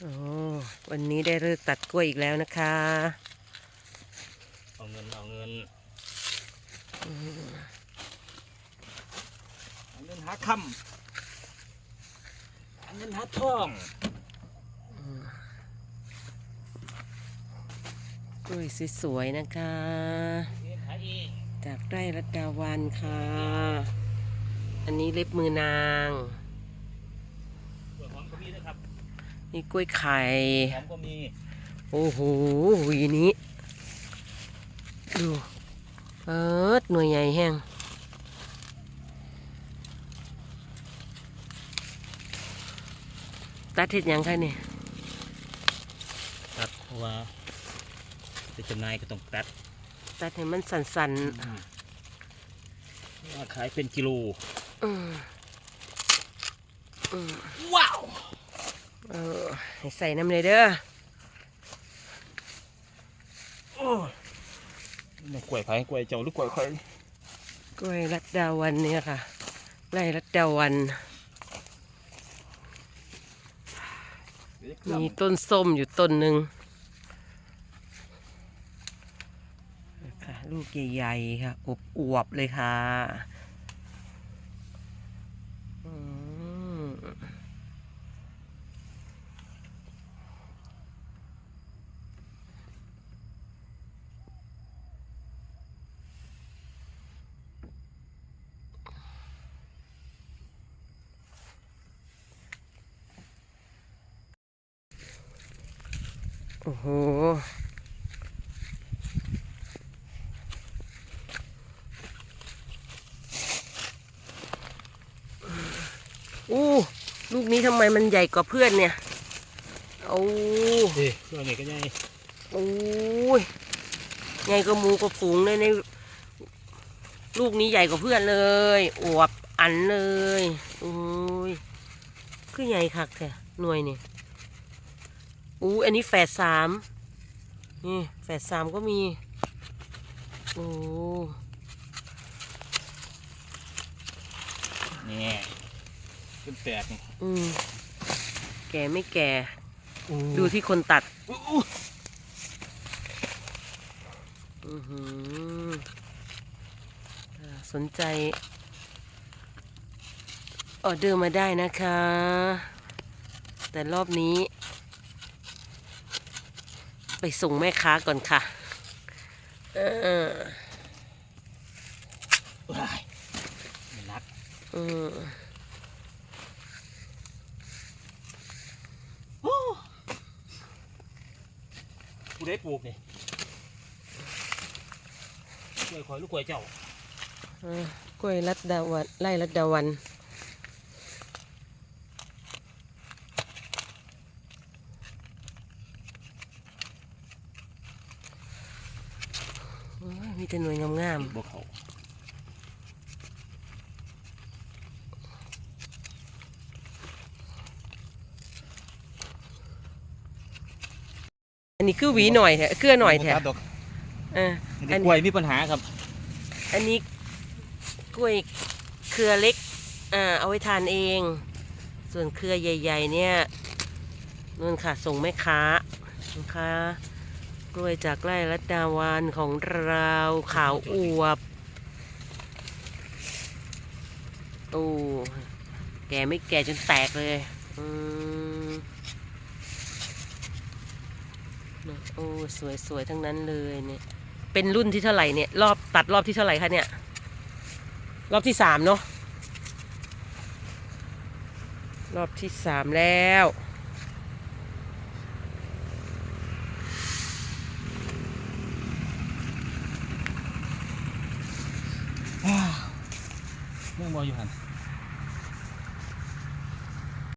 โอ้วันนี้ได้เลิกตัดกล้วยอีกแล้วนะคะ เอาเงิน เอาเงินเอาเงินหาคำเอาเงินหาทองกล้วยสวยๆนะคะเงินหาเองจากไร่รัตดาวันค่ะ อันนี้เล็บมือนาง เปลือกหอมก็มีนะครับ นี่กล้วยไข่ หอมก็มี โอ้โหหวีนี้ ดูเอิดหน่วยใหญ่แห้งตัดเห็ดหยังคะเนี่ยตัดเพราะว่าจะจำหน่ายก็ต้องตัดตัดให้มันสันว่าขายเป็นกิโล ๆอืมอืมว้าวเออให้ใส่น้ำเลยเด้อโอ้ยนี่กล้วยไผ่กล้วยเจ้าหรือกล้วยไผ่กล้วยรัดดาวันเนี่ยค่ะไร่รัดดาวัน มีต้นส้มอยู่ต้นหนึ่งค่ะลูกใหญ่ๆค่ะอบอวบๆเลยค่ะ โอ้โห อู้ ลูกนี้ทำไมมันใหญ่กว่าเพื่อนเนี่ย โอ้เอ้ยตัวนี้ก็ยังโอ้ยใหญ่กว่าหมูกว่าฝูงเลยใน ลูกนี้ใหญ่กว่าเพื่อนเลย อวบอันเลย โอ้ย คือใหญ่คักแท้หน่วยนี่ อู้อันนี้แฝดสามนี่แฝดสามก็มีโอ้นี่เป็นแปดนี่อืมแก่ไม่แก่อู้ดูที่คนตัดอู้อู้อือหืออ่าสนใจ ออเดอร์มาได้นะคะ แต่รอบนี้ ไปส่งแม่ค้าก่อนค่ะเออว้ายมันนักอืมผู้ได้ปลูกนี่กล้วยคอยลูกกล้วยเจ้าอ่ากล้วยรัดดาวันไล่รัดดาวัน มีแต่หน่วยงามบ่เขาๆอันนี้คือหวีหน่อยแท้เกลือหน่อยแท้บ่ตัดดอกเอออันนี้กล้วยมีปัญหาครับ อันนี้กล้วยเครือเล็กอ่าเอาไว้ทานเอง ส่วนเครือใหญ่ ๆ เนี่ยนู่นค่ะส่งแม่ค้านะคะ กล้วยจากไร่รัตดาวานของเราขาวอวบโอ้แก่ไม่แก่จนแตกเลยอืมโอ้สวยๆทั้งนั้นเลยเนี่ย เป็นรุ่นที่เท่าไหร่เนี่ย รอบตัดรอบที่เท่าไหร่คะเนี่ย รอบที่สามเนาะรอบที่สามแล้ว เมื่อบ่อยู่หัน